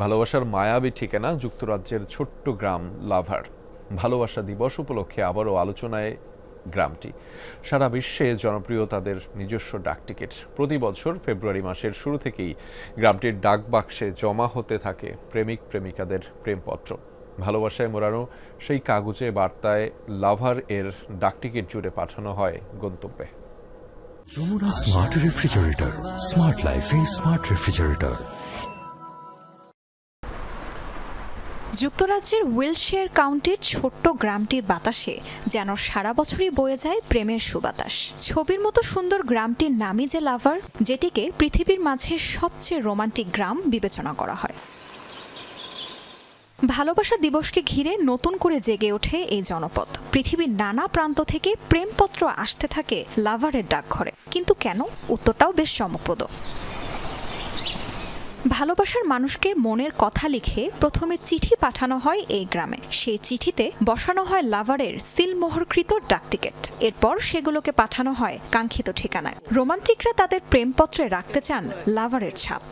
ভালোবাসার মায়াবী ঠিকানা যুক্তরাজ্যের ছোট্ট গ্রাম লাভার। ভালোবাসা দিবস উপলক্ষে আবারও আলোচনায় গ্রামটি। সারা বিশ্বে জনপ্রিয় তাদের নিজস্ব ডাকটিকিট প্রতি বছর ফেব্রুয়ারি মাসের শুরু থেকেই গ্রামটির ডাক বাক্সে জমা হতে থাকে প্রেমিক প্রেমিকাদের প্রেমপত্র। ভালোবাসায় মোড়ানো সেই কাগজে বার্তায় লাভার এর ডাকটিকিট জুড়ে পাঠানো হয় গন্তব্যে। যমুনা স্মার্ট রেফ্রিজারেটর, স্মার্ট লাইফে স্মার্ট রেফ্রিজারেটর। যুক্তরাজ্যের উইলশেয়ার কাউন্টির ছোট্ট গ্রামটির বাতাসে যেন সারা বছরই বয়ে যায় প্রেমের সুবাতাস। ছবির মতো সুন্দর গ্রামটির নামই যে লাভার, যেটিকে পৃথিবীর মাঝে সবচেয়ে রোমান্টিক গ্রাম বিবেচনা করা হয়। ভালোবাসা দিবসকে ঘিরে নতুন করে জেগে ওঠে এই জনপদ। পৃথিবীর নানা প্রান্ত থেকে প্রেমপত্র আসতে থাকে লাভারের ডাকঘরে। কিন্তু কেন? উত্তরটাও বেশ চমকপ্রদ। ভালোবাসার মানুষকে মনের কথা লিখে প্রথমে চিঠি পাঠানো হয় এই গ্রামে। সেই চিঠিতে বসানো হয় লাভারের সিলমোহরকৃত ডাকটিকেট এরপর সেগুলোকে পাঠানো হয় কাঙ্ক্ষিত ঠিকানায়। রোমান্টিকরা তাদের প্রেমপত্রে রাখতে চান লাভারের ছাপ।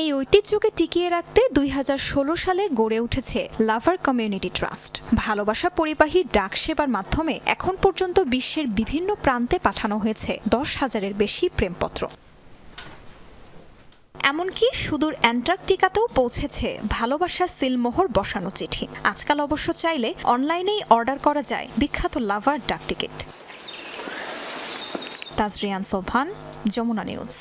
এই ঐতিহ্যকে টিকিয়ে রাখতে দুই হাজার ষোলো সালে গড়ে উঠেছে লাভার কমিউনিটি ট্রাস্ট। ভালোবাসা পরিবাহী ডাক সেবার মাধ্যমে এখন পর্যন্ত বিশ্বের বিভিন্ন প্রান্তে পাঠানো হয়েছে দশ হাজারের বেশি প্রেমপত্র। এমনকি সুদূর অ্যান্টার্কটিকাতেও পৌঁছেছে ভালোবাসা সিলমোহর বসানো চিঠি। আজকাল অবশ্য চাইলে অনলাইনেই অর্ডার করা যায় বিখ্যাত লাভার ডাক টিকিট তাজরিয়ান সোভান যমুনা নিউজ।